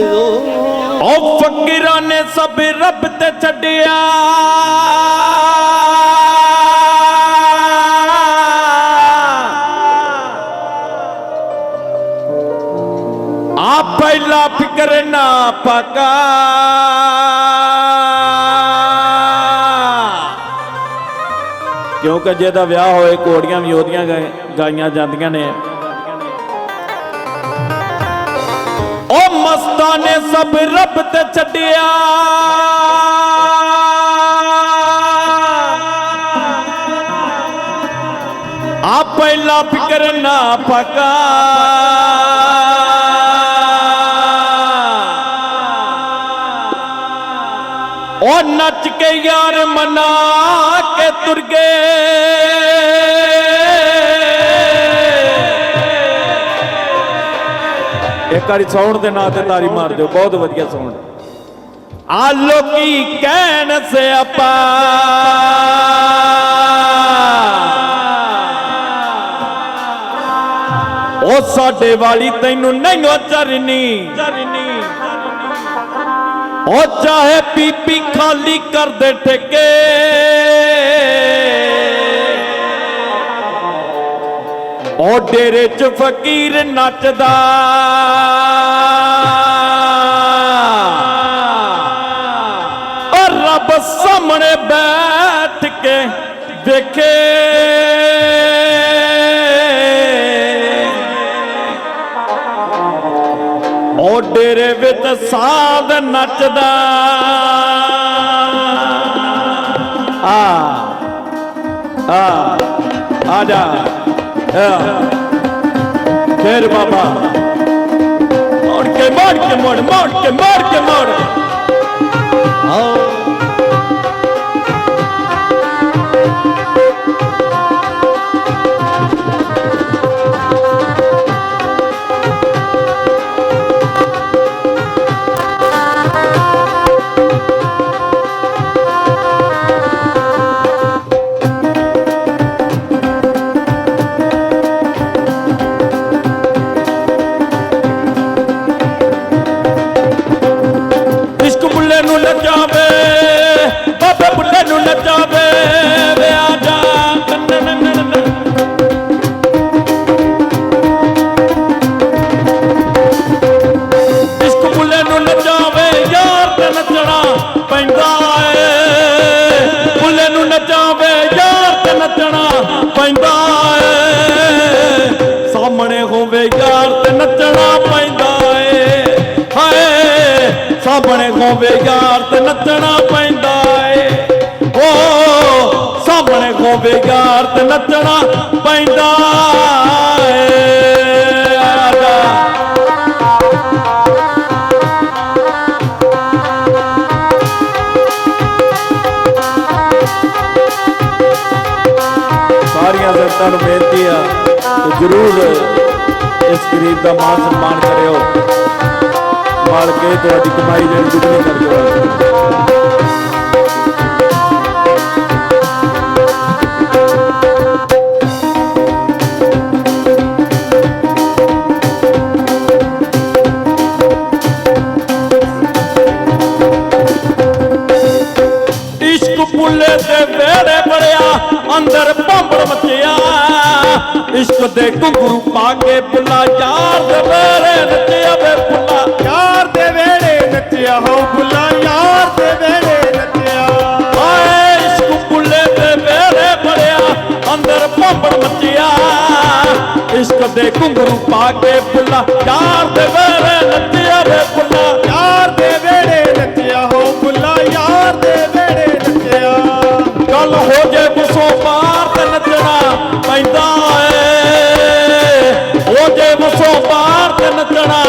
ਉਹ ਫਕੀਰਾਂ ਨੇ ਸਭ ਰੱਬ ਤੇ ਛੱਡਿਆ। ਆ ਪਹਿਲਾ ਫਿਕਰ ਨਾ ਪਕਾ। ਕਿਉਂਕਿ ਜਿਹਦਾ ਵਿਆਹ ਹੋਏ ਕੋੜੀਆਂ ਵੀ ਉਹਦੀਆਂ ਗਾਈਆਂ ਜਾਂਦੀਆਂ ਨੇ। ਉਹ ਸਭ ਰੱਬ ਤੇ ਛੱਡਿਆ। ਆ ਪਹਿਲਾ ਫਿਕਰ ਨਾ ਪਕਾ। ਉਹ ਨੱਚ ਕੇ ਯਾਰ ਮਨਾ ਕੇ ਤੁਰ ਗਏ। ਇੱਕ ਵਾਰੀ ਸਾਊਂਡ ਦੇ ਨਾਂ ਤੇ ਤਾਰੀ ਮਾਰ ਦਿਓ। ਬਹੁਤ ਵਧੀਆ ਸਾਊਂਡ ਆ ਲੋਕੀ ਕਹਿਣ ਸਿਆਪਾ ਉਹ ਸਾਡੇ ਵਾਲੀ ਤੈਨੂੰ ਨਹੀਂ ਚਰਨੀ ਚਰਨੀ ਉਹ ਚਾਹੇ ਪੀਪੀ ਖਾਲੀ ਕਰ ਦੇ ਠੇਕੇ। ਉਹ ਡੇਰੇ 'ਚ ਫਕੀਰ ਨੱਚਦਾ। ਔਰ ਰੱਬ ਸਾਹਮਣੇ ਬੈਠ ਕੇ ਦੇਖੇ ਉਹ ਡੇਰੇ ਵਿੱਚ ਸਾਧ ਨੱਚਦਾ। ਆ ਆ ਆ ਜਾ। ਆ ਫੇਰ ਬਾਬਾ। ਮੋੜ ਕੇ ਮੋੜ ਕੇ ਮੋੜ ਮੋੜ ਕੇ ਮੋੜ ਕੇ ਮੋੜ। ਆਓ। ਸਾਹਮਣੇ ਹੋਵੇ ਯਾਰ ਤੇ ਨੱਚਣਾ ਪੈਂਦਾ ਏ। ਓ, ਸਾਹਮਣੇ ਹੋਵੇ ਯਾਰ ਤੇ ਨੱਚਣਾ ਪੈਂਦਾ ਏ। ਆ ਸਾਰੀਆਂ ਸੰਗਤਾਂ ਨੂੰ ਬੇਨਤੀ ਆ ਕਿ ਜਰੂਰ ਇਸ ਗਰੀਬ ਦਾ ਮਾਨ ਸਨਮਾਨ ਕਰਿਓ। ਮਾਲਕ ਇਹ ਤੁਹਾਡੀ ਕਮਾਈ ਜਿਹੜੀ ਦੁੱਗਣੀ ਕਰ ਦੇਵੇ ਇਸ਼ਕ ਪੁੱਲੇ ਤੇ ਵੇੜੇ ਬੜਿਆ ਅੰਦਰ ਭੰਬੜ ਮਚਿਆ। ਇਸ਼ਕ ਦੇ ਘੁੰਗਰੂ ਪਾ ਕੇ ਪੁੱਲਾ ਯਾਰ ਦੇ ਵੇੜੇ ਨੱਚਿਆ ਵੇ ਪੁੱਲਾ ਨੱਚਿਆ ਹੋ ਬੁਲਾ ਯਾਰ ਦੇ ਵੇਲੇ ਨੱਚਿਆ। ਓਏ ਇਸ਼ਕ ਬੁੱਲੇ ਤੇ ਮੇਰੇ ਬੜਿਆ, ਅੰਦਰ ਭਾਂਬੜ ਮੱਚਿਆ। ਇਸ਼ਕ ਦੇ ਘੁੰਗਰੂ ਪਾ ਕੇ ਬੁਲਾ ਯਾਰ ਦੇ ਵੇਲੇ ਨੱਚਿਆ ਵੇ ਬੁਲਾ ਯਾਰ ਦੇ ਵੇਲੇ ਨੱਚਿਆ ਹੋ ਬੁਲਾ ਯਾਰ ਦੇ ਵੇਲੇ ਨੱਚਿਆ। ਗੱਲ ਹੋ ਜੇ ਗੁੱਸੋਂ ਪਾਰ ਤੇ ਨੱਚਣਾ ਪੈਂਦਾ ਏ। ਹੋ ਜੇ ਗੁੱਸੋਂ ਪਾਰ ਤੇ ਨੱਚਣਾ